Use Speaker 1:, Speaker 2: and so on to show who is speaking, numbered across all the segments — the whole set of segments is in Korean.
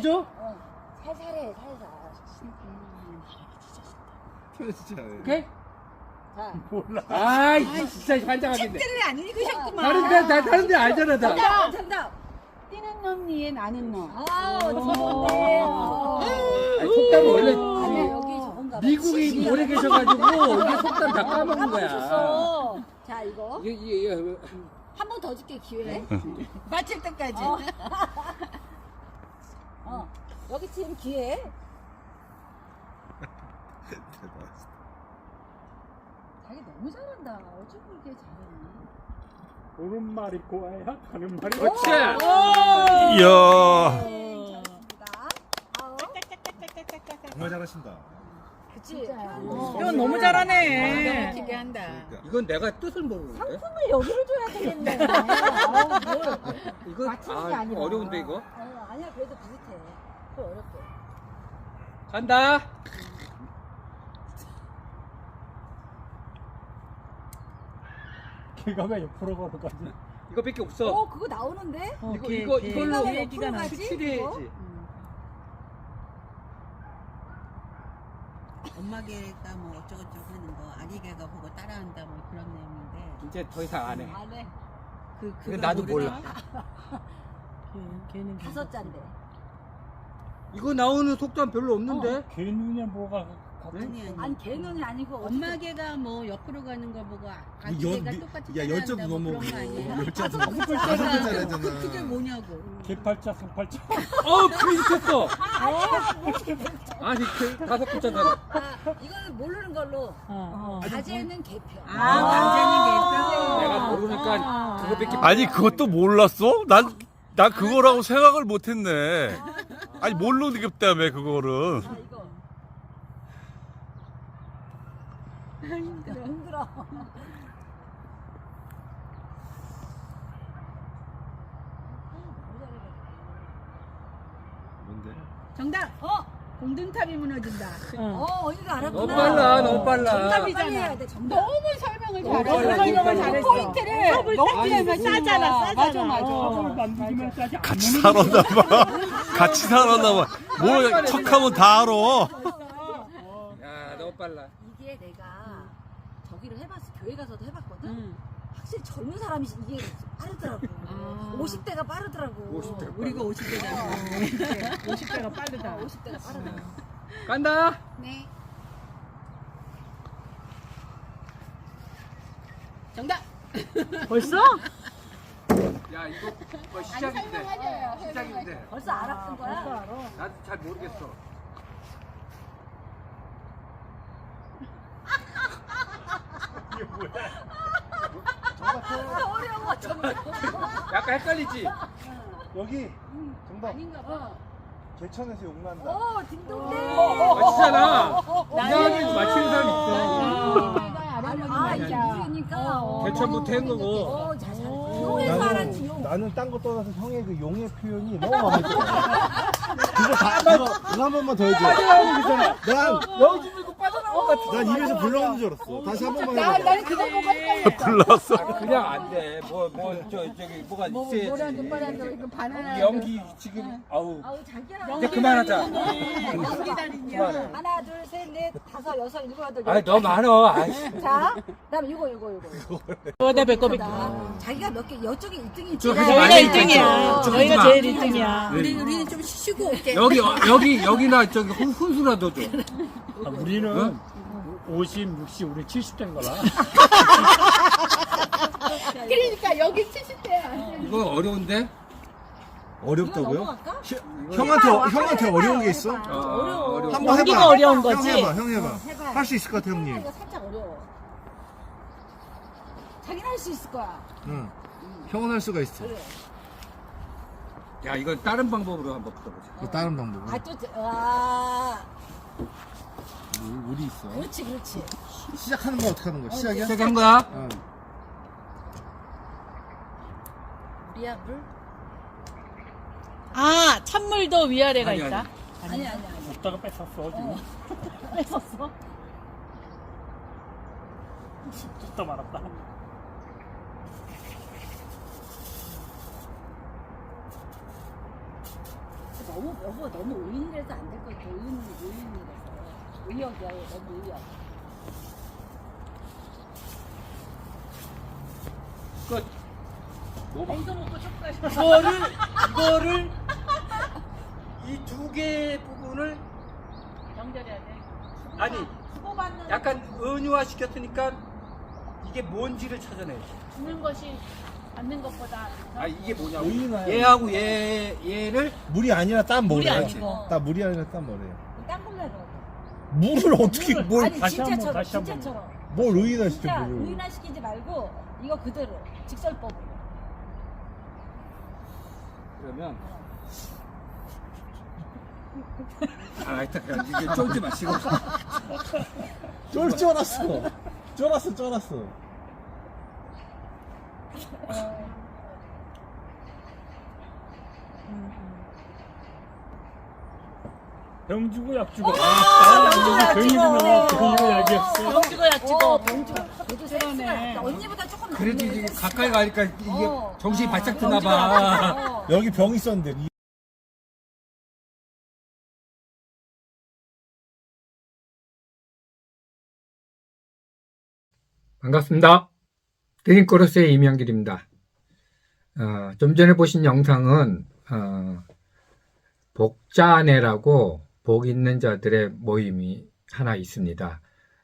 Speaker 1: 해줘?
Speaker 2: 어. 살살해 살살.
Speaker 3: 진짜.
Speaker 1: 오케이?
Speaker 2: 자.
Speaker 3: 몰라.
Speaker 1: 아이 진짜 환장하겠네.
Speaker 4: 책들을 안 읽으셨구만.
Speaker 1: 다른데 나 다른 데 알잖아 나.
Speaker 2: 정답 정답.
Speaker 4: 뛰는 놈니에 나는 놈.
Speaker 2: 아우 좋은데. 어.
Speaker 1: 아니, 속담은 원래
Speaker 2: 아니야 여기 저건가 봐.
Speaker 1: 미국에. 오래 계셔가지고 이게 속담 다 까먹은 거야.
Speaker 2: 까먹으셨어. 자 이거
Speaker 1: 이게 이게
Speaker 2: 한번 더 줄게 기회.
Speaker 4: 맞힐 때까지.
Speaker 2: 어. 어. 여기 팀 기회. 자기 너무 잘한다. 어쩜 그렇게 잘하니?
Speaker 3: 오는 말이 고와야 가는 말이
Speaker 1: 그렇지.
Speaker 5: 이야.
Speaker 2: 네, 잘했습니다. 아우.
Speaker 3: 정말 잘하신다.
Speaker 2: 그치.
Speaker 4: 이건 너무 잘하네. 기게 한다.
Speaker 1: 이건 내가 뜻을 모르는데.
Speaker 2: 상품을 여기를 줘야 되겠네. 아우, 뭘.
Speaker 1: 이거
Speaker 2: 맞추는 게
Speaker 1: 아
Speaker 2: 아니라.
Speaker 1: 이거 어려운데 이거.
Speaker 2: 어, 아니야 그래도 비슷해. 좀 어렵게.
Speaker 1: 간다.
Speaker 3: 걔가 왜 옆으로 걸어가지?
Speaker 1: 이거밖에 없어.
Speaker 2: 어 그거 나오는데?
Speaker 1: 이거 이거 이걸로
Speaker 4: 얘기가 나지?
Speaker 2: 가지?
Speaker 1: 추리해야지.
Speaker 6: 엄마 개가 뭐 어쩌고저쩌고 하는 거 아기 개가 보고 따라한다 뭐 그런 내용인데
Speaker 1: 이제 더 이상 안 해.
Speaker 2: 안 해.
Speaker 6: 그 그거
Speaker 1: 나도? 몰라.
Speaker 4: 걔는
Speaker 2: 다섯 잔데.
Speaker 1: 이거 나오는 속담 별로 없는데.
Speaker 3: 걔 눈에 뭐가
Speaker 6: 아니 아니
Speaker 2: 아니 걔는 아니고 어떻게-
Speaker 6: 엄마 개가 뭐 옆으로 가는 거 보고 아-
Speaker 3: 연-
Speaker 6: 아기개가 똑같이
Speaker 3: 야, 열점
Speaker 6: 따라한다 뭐. 그런 거 아니에요?
Speaker 3: 열점
Speaker 2: 다섯
Speaker 3: 넘어.
Speaker 2: 글자.
Speaker 3: 다섯
Speaker 6: 그,
Speaker 3: 글자라잖아.
Speaker 6: 그게 뭐냐고
Speaker 3: 개팔자, 상팔자.
Speaker 1: 어 비슷했어. 아니 그 다섯 글자잖아.
Speaker 2: 아 이거는 모르는 걸로.
Speaker 4: 어.
Speaker 2: 가재는 개표.
Speaker 6: 아 완전히
Speaker 1: 내가 모르니까 그거밖에
Speaker 5: 아니 그것도 몰랐어? 난, 난 그거라고 생각을 못했네. 아니 뭘로 느꼈다며 그거를.
Speaker 2: 아 이거. 힘들어 힘들어.
Speaker 3: 뭔데?
Speaker 6: 정답
Speaker 2: 어,
Speaker 6: 공든탑이 무너진다
Speaker 2: 어, 언니가 알았구나.
Speaker 1: 너무 빨라 너무 빨라.
Speaker 2: 정답이잖아. 빨리 해야 돼, 정답.
Speaker 6: 너무 설명을
Speaker 1: 너무
Speaker 6: 잘해
Speaker 1: 빨라, 너무 빨라.
Speaker 4: 포인트를 너무
Speaker 1: 띄우면
Speaker 4: 싸잖아, 싸잖아. 맞아, 맞아.
Speaker 3: 밥을 만들기만 싸지 안
Speaker 5: 같이 살았나 봐. 같이 살았나 봐. 뭐 척하면 다 알아.
Speaker 1: 야 너무 빨라.
Speaker 2: 이게 내가 저기를 해봤어. 교회 가서도 해봤거든. 확실히 젊은 사람이 이게. 50대가 빠르더라고.
Speaker 1: 50대.
Speaker 6: 우리가 50대잖아
Speaker 4: 50대가 빠르다.
Speaker 2: 50대가 빠르더라고.
Speaker 1: 간다.
Speaker 6: 네 정답
Speaker 4: 벌써?
Speaker 1: 야 이거 뭐 시작인데. 시작인데.
Speaker 2: 벌써 알았던 거야?
Speaker 1: 나도 잘 모르겠어.
Speaker 2: 아, 어려워, 정말.
Speaker 1: 약간 헷갈리지.
Speaker 3: 여기 정답.
Speaker 2: 아닌가 봐.
Speaker 3: 개천에서 욕난다.
Speaker 2: 오, 딩동댕.
Speaker 1: 맞히잖아. 이상하게 맞히는 사람이 있어.
Speaker 2: 아, 이게 무슨이니까.
Speaker 1: 대처부터 한 거고.
Speaker 2: 어, 잘, 잘. 용에서 알았지, 용.
Speaker 3: 나는 딴 거 떠나서 형의 그 용의 표현이 너무 마음에 들어. 그거 다 이거, 이거 한 번만 더 해줘. 난,
Speaker 1: 여기 좀 이거 빠져나온 것 같아.
Speaker 3: 난 입에서 불러오는 줄 알았어. 다시 한 번만 해봐.
Speaker 5: 불렀어.
Speaker 1: 아, 그냥 안 돼. 뭐, 뭐, 저, 저기, 뭐가 있어야지.
Speaker 4: 이거 바나나.
Speaker 1: 연기 지금, 아우.
Speaker 2: 아우, 자기야.
Speaker 1: 이제 그만하자.
Speaker 6: 연기다니냐
Speaker 2: 하나, 둘, 셋, 넷, 다섯, 여섯, 일곱, 여덟.
Speaker 1: 아이, 너무 많어. 아이씨.
Speaker 2: 자, 그다음에 이거, 이거, 이거.
Speaker 4: 저다 배꼽이.
Speaker 2: 자기가 몇 개, 이쪽에 1등이
Speaker 1: 저
Speaker 2: 있지.
Speaker 1: 하지
Speaker 4: 저희가
Speaker 1: 말고.
Speaker 4: 1등이야.
Speaker 1: 저
Speaker 4: 저희가
Speaker 1: 하지 마.
Speaker 4: 제일 1등이야.
Speaker 6: 우리, 우리는 좀 쉬고 올게
Speaker 1: 여기, 어, 여기, 여기나 저기 훈, 훈수라도 줘.
Speaker 3: 아, 우리는 50, 60, 우리 70대인 거라.
Speaker 4: 그러니까 여기 70대야.
Speaker 1: 이거 어려운데?
Speaker 3: 어렵다고요?
Speaker 2: 넘어갈까?
Speaker 3: 형한테, 형한테 어려운 게 있어?
Speaker 1: 어, 어려워.
Speaker 3: 한번
Speaker 4: 여기가
Speaker 3: 해봐.
Speaker 4: 어려운
Speaker 3: 형
Speaker 4: 거지?
Speaker 3: 해봐, 형 해봐.
Speaker 2: 해봐.
Speaker 3: 할 수 있을 것 같아, 형님.
Speaker 2: 이거 살짝 어려워. 자기는 할 수 있을 거야.
Speaker 3: 응. 형은 할 수가 있어.
Speaker 2: 그래.
Speaker 1: 야, 이건 다른 방법으로 한번 풀어보자.
Speaker 3: 그 다른 방법 은?
Speaker 2: 아, 또, 와.
Speaker 3: 우- 우리 있어.
Speaker 2: 그렇지, 그렇지.
Speaker 3: 시작하는 거 어떻게 하는 거야? 시작이야?
Speaker 1: 시작한 거야?
Speaker 3: 응.
Speaker 2: 우리야, 물?
Speaker 4: 아, 찬물도 위아래가
Speaker 1: 아니,
Speaker 4: 있다.
Speaker 1: 아니.
Speaker 2: 아니, 아니.
Speaker 3: 먹다가 뺏었어, 지금.
Speaker 4: 뺐었어?
Speaker 3: 뜯다 말았다.
Speaker 2: 너무 여보 너무 의인이라서 안 될 것 같아. 의인 의인이라서 의역이야 너무 의역.
Speaker 1: 끝.
Speaker 4: 앵도 먹고 촉발.
Speaker 1: 이거를 이거를 이 두 개의 부분을
Speaker 4: 연결해야 돼.
Speaker 1: 아니
Speaker 2: 주고받는
Speaker 1: 약간 은유화 시켰으니까 이게 뭔지를 찾아내야지.
Speaker 4: 죽는 것이 받는 것보다
Speaker 1: 아 이게 뭐냐고.
Speaker 3: 의인화야.
Speaker 1: 얘하고 얘 얘를
Speaker 3: 물이 아니라 땀
Speaker 4: 물이
Speaker 3: 뭐래요?
Speaker 4: 아니고.
Speaker 3: 나 물이 아니라 땀 뭐래요? 물을 어떻게 뭘,
Speaker 2: 아니 진짜처럼 진짜처럼.
Speaker 3: 뭘 의인화 시켜
Speaker 2: 진짜
Speaker 3: 물을?
Speaker 2: 의인화시키지 말고 이거 그대로 직설법으로.
Speaker 1: 그러면 아 일단 이게 쫄지 마시고
Speaker 3: 쫄 쫄았어. 쫄았어 쫄았어.
Speaker 7: 병 주고 약 주고.
Speaker 2: 아,
Speaker 7: 병이 주면 병이 약이었어.
Speaker 4: 병 주고 약
Speaker 2: 어,
Speaker 4: 주고.
Speaker 2: 병주. 그래도 센스가 언니보다 조금
Speaker 1: 그래도. 이제 가까이 가니까 이게
Speaker 2: 어.
Speaker 1: 정신이
Speaker 2: 어,
Speaker 1: 바짝 드나 봐.
Speaker 2: 어.
Speaker 3: 여기 병 있었는데 이-
Speaker 8: 반갑습니다. 드림코러스의 이명길입니다. 어, 좀 전에 보신 영상은 어, 복자네라고 복 있는 자들의 모임이 하나 있습니다.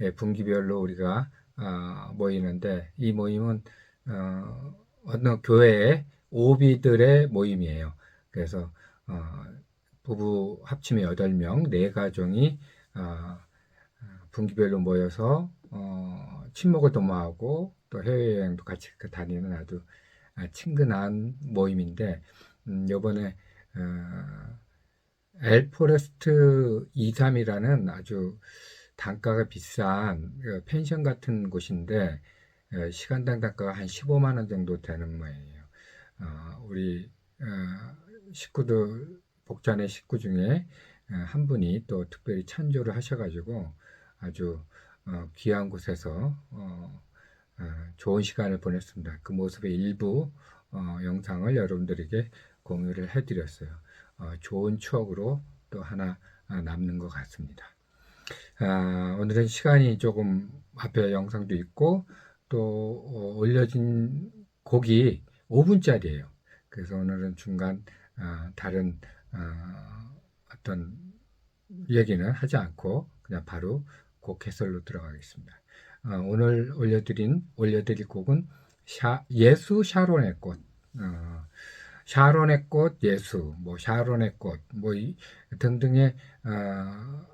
Speaker 8: 예, 분기별로 우리가 어, 모이는데 이 모임은 어, 어느 교회의 오비들의 모임이에요. 그래서 어, 부부 합치면 8명, 네 가정이 어, 분기별로 모여서 어, 친목을 도모하고 또 해외여행도 같이 그 다니는 아주 아, 친근한 모임인데 음, 이번에 어, 엘포레스트 23이라는 아주 단가가 비싼 그 펜션 같은 곳인데 어, 시간당 단가가 한 15만 원 정도 되는 모양이에요. 어, 우리 어, 식구들 복자네 식구 중에 어, 한 분이 또 특별히 찬조를 하셔가지고 아주 어, 귀한 곳에서 어, 어, 좋은 시간을 보냈습니다. 그 모습의 일부 어, 영상을 여러분들에게 공유를 해드렸어요. 어, 좋은 추억으로 또 하나 아, 남는 것 같습니다. 아, 오늘은 시간이 조금 앞에 영상도 있고 또 어, 올려진 곡이 5분짜리예요. 그래서 오늘은 중간 아, 다른 아, 어떤 얘기는 하지 않고 그냥 바로 곡 해설로 들어가겠습니다. 어, 오늘 올려드린 올려드릴 곡은 샤, 예수 샤론의 꽃, 어, 샤론의 꽃 예수, 뭐 샤론의 꽃, 뭐 이, 등등의 어,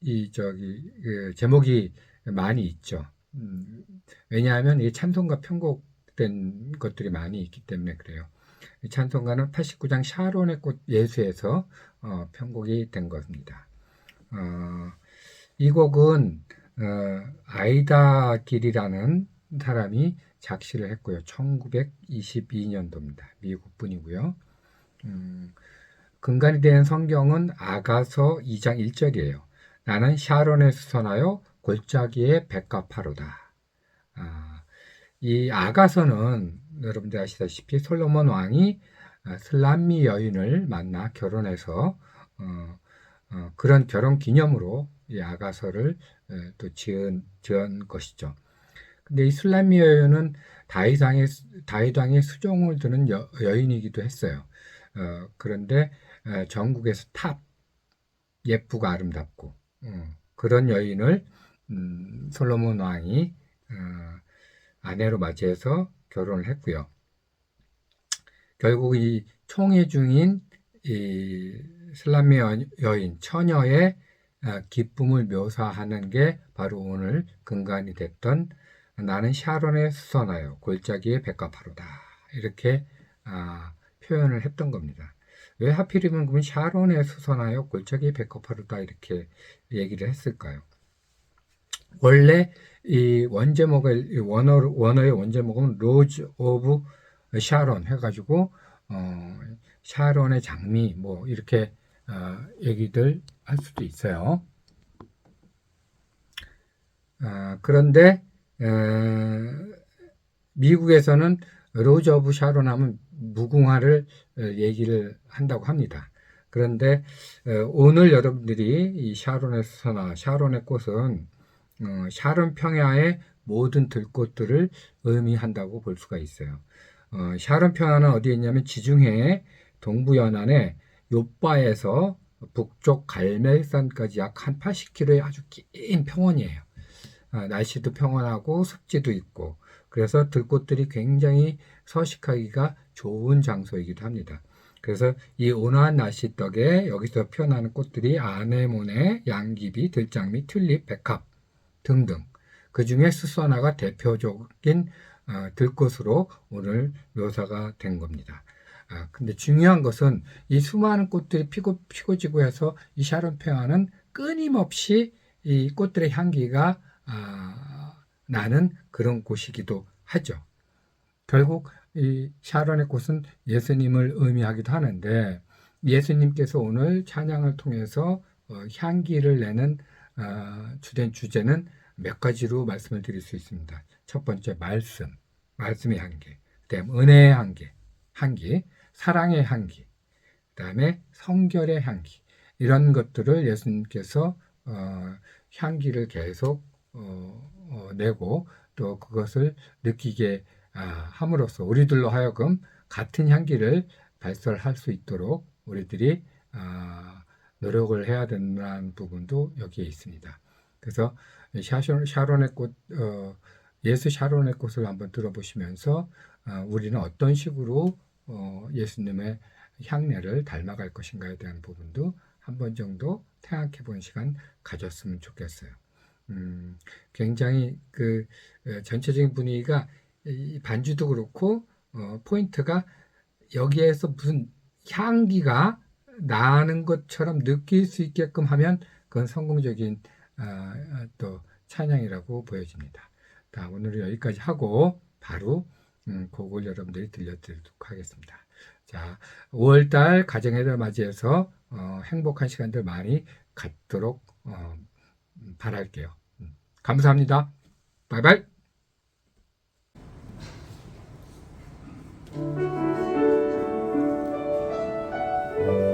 Speaker 8: 이 저기 그 제목이 많이 있죠. 음, 왜냐하면 이 찬송가 편곡된 것들이 많이 있기 때문에 그래요. 이 찬송가는 89장 샤론의 꽃 예수에서 어, 편곡이 된 겁니다. 어, 이 곡은 어, 아이다 길이라는 사람이 작시를 했고요. 1922년도입니다. 미국 분이고요. 음, 근간이 된 성경은 아가서 2장 1절이에요. 나는 샤론에 수선하여 골짜기에 백합하로다. 아, 이 아가서는 여러분들 아시다시피 솔로몬 왕이 아, 슬람미 여인을 만나 결혼해서 어, 어, 그런 결혼 기념으로 이 아가서를 에, 또 지은, 지은 것이죠. 근데 이 슬람미 여인은 다이상의 다이당의 수종을 두는 여, 여인이기도 했어요. 어, 그런데 어, 전국에서 탑 예쁘고 아름답고 어, 그런 여인을 음, 솔로몬 왕이 어, 아내로 맞이해서 결혼을 했고요. 결국 이 총회 중인 이 슬람미 여- 여인 처녀의 아, 기쁨을 묘사하는 게 바로 오늘 근간이 됐던 나는 샤론에 수선하여 골짜기에 백합하로다 이렇게 아, 표현을 했던 겁니다. 왜 하필이면 그러면 샤론에 수선하여 골짜기에 백합하로다 이렇게 얘기를 했을까요? 원래 이 원제목을 이 원어 원어의 원제목은 로즈 오브 샤론 해가지고 어, 샤론의 장미 뭐 이렇게 어, 얘기들 할 수도 있어요. 아, 그런데 에, 미국에서는 로즈 오브 샤론 하면 무궁화를 어, 얘기를 한다고 합니다. 그런데 어, 오늘 여러분들이 이 샤론에서나 샤론의 꽃은 어, 샤론 평야의 모든 들꽃들을 의미한다고 볼 수가 있어요. 어, 샤론 평야는 어디에 있냐면 지중해 동부 연안의 요바에서 북쪽 갈멜산까지 약 한 80km의 아주 긴 평원이에요. 아, 날씨도 평온하고 습지도 있고 그래서 들꽃들이 굉장히 서식하기가 좋은 장소이기도 합니다. 그래서 이 온화한 날씨 덕에 여기서 피어나는 꽃들이 아네모네, 양귀비, 들장미, 튤립, 백합 등등 그 중에 수선화가 대표적인 어, 들꽃으로 오늘 묘사가 된 겁니다. 아, 근데 중요한 것은 이 수많은 꽃들이 피고, 피고 지고 해서 이 샤론 평화는 끊임없이 이 꽃들의 향기가 아, 나는 그런 곳이기도 하죠. 결국 이 샤론의 꽃은 예수님을 의미하기도 하는데 예수님께서 오늘 찬양을 통해서 어, 향기를 내는 아, 주된 주제는 몇 가지로 말씀을 드릴 수 있습니다. 첫 번째 말씀, 말씀의 향기, 그다음 은혜의 향기, 향기, 사랑의 향기, 그다음에 성결의 향기 이런 것들을 예수님께서 어, 향기를 계속 어, 어, 내고 또 그것을 느끼게 아, 함으로써 우리들로 하여금 같은 향기를 발설할 수 있도록 우리들이 아, 노력을 해야 된다는 부분도 여기에 있습니다. 그래서 샤론, 샤론의 꽃, 어, 예수 샤론의 꽃을 한번 들어보시면서 어, 우리는 어떤 식으로 어, 예수님의 향내를 닮아갈 것인가에 대한 부분도 한 번 정도 생각해 본 시간 가졌으면 좋겠어요. 음, 굉장히 그 어, 전체적인 분위기가 이 반주도 그렇고 어, 포인트가 여기에서 무슨 향기가 나는 것처럼 느낄 수 있게끔 하면 그건 성공적인 아, 아, 또 찬양이라고 보여집니다. 자, 오늘은 여기까지 하고 바로 음, 곡을 여러분들이 들려드리도록 하겠습니다. 자, 5월달 가정의 맞이해서 어, 행복한 시간들 많이 갖도록 어, 음, 바랄게요. 음, 감사합니다. 바이바이.
Speaker 3: 음.